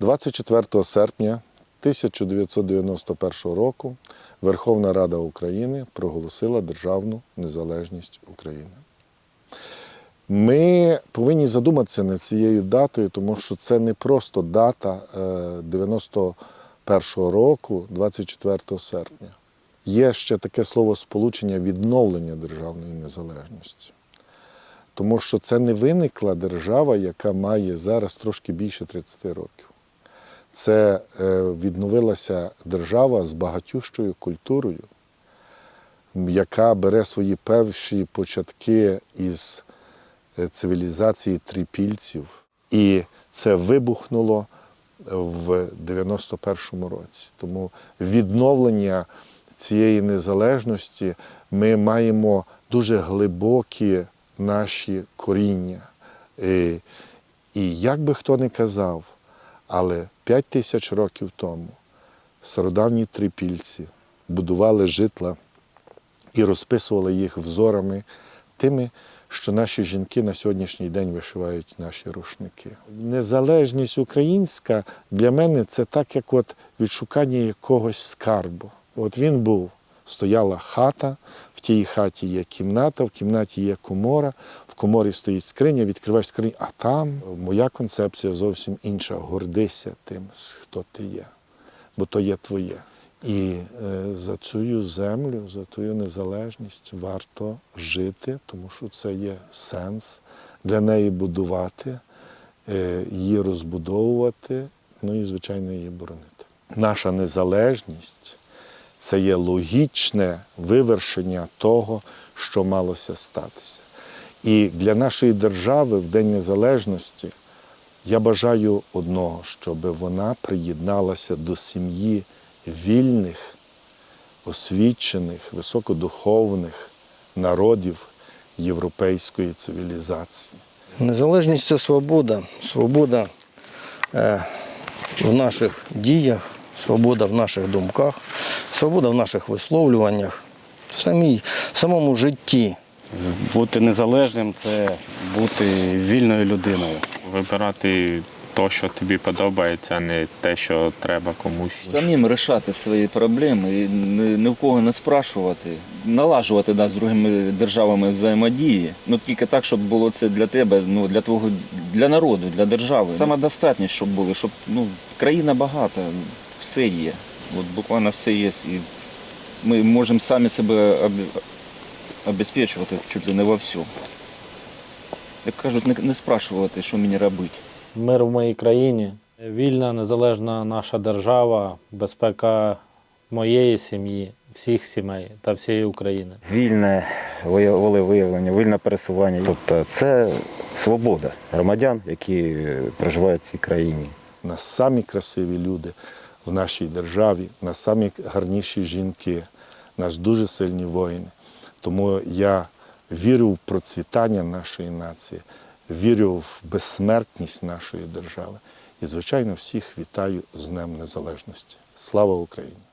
24 серпня 1991 року Верховна Рада України проголосила державну незалежність України. Ми повинні задуматися над цією датою, тому що це не просто дата е, 91-го року, 24 серпня. Є ще таке слово сполучення відновлення державної незалежності. Тому що це не виникла держава, яка має зараз трошки більше 30 років. Це е, відновилася держава з багатющою культурою, яка бере свої перші початки із е, цивілізації трипільців. І це вибухнуло в 91-му році. Тому відновлення цієї незалежності ми маємо дуже глибокі наші коріння. І, і як би хто не казав, але 5 тисяч років тому стародавні трипільці будували житла і розписували їх взорами тими, що наші жінки на сьогоднішній день вишивають наші рушники. Незалежність українська для мене це так, як от відшукання якогось скарбу. От він був, стояла хата, в тій хаті є кімната, в кімнаті є комора, коморі стоїть скриня, відкриваєш скриню, а там моя концепція зовсім інша. Гордися тим, хто ти є, бо то є твоє. І е, за цю землю, за твою незалежність варто жити, тому що це є сенс для неї будувати, е, її розбудовувати, ну і, звичайно, її боронити. Наша незалежність це є логічне вивершення того, що малося статися. І для нашої держави в День Незалежності я бажаю одного, щоб вона приєдналася до сім'ї вільних, освічених, високодуховних народів європейської цивілізації. Незалежність це свобода. Свобода е, в наших діях, свобода в наших думках, свобода в наших висловлюваннях, в, самій, в самому житті. Бути незалежним це бути вільною людиною. Вибирати те, що тобі подобається, а не те, що треба комусь. Самим рішати свої проблеми, і ні, ні в кого не спрашувати, налажувати да, з другими державами взаємодії. Ну тільки так, щоб було це для тебе, ну для твого для народу, для держави. Саме достатньо, щоб було, щоб ну країна багата, все є. От буквально все є. І ми можемо самі себе об- обезпечувати чуть ли не во всьому. Як кажуть, не, не спрашувати, що мені робити. Мир в моїй країні, вільна, незалежна наша держава, безпека моєї сім'ї, всіх сімей та всієї України. вільне волевиявлення, вільне пересування. Тобто це свобода громадян, які проживають в цій країні. У нас самі красиві люди в нашій державі, у нас самі гарніші жінки, у нас дуже сильні воїни. Тому я вірю в процвітання нашої нації, вірю в безсмертність нашої держави. І, звичайно, всіх вітаю з Днем Незалежності. Слава Україні!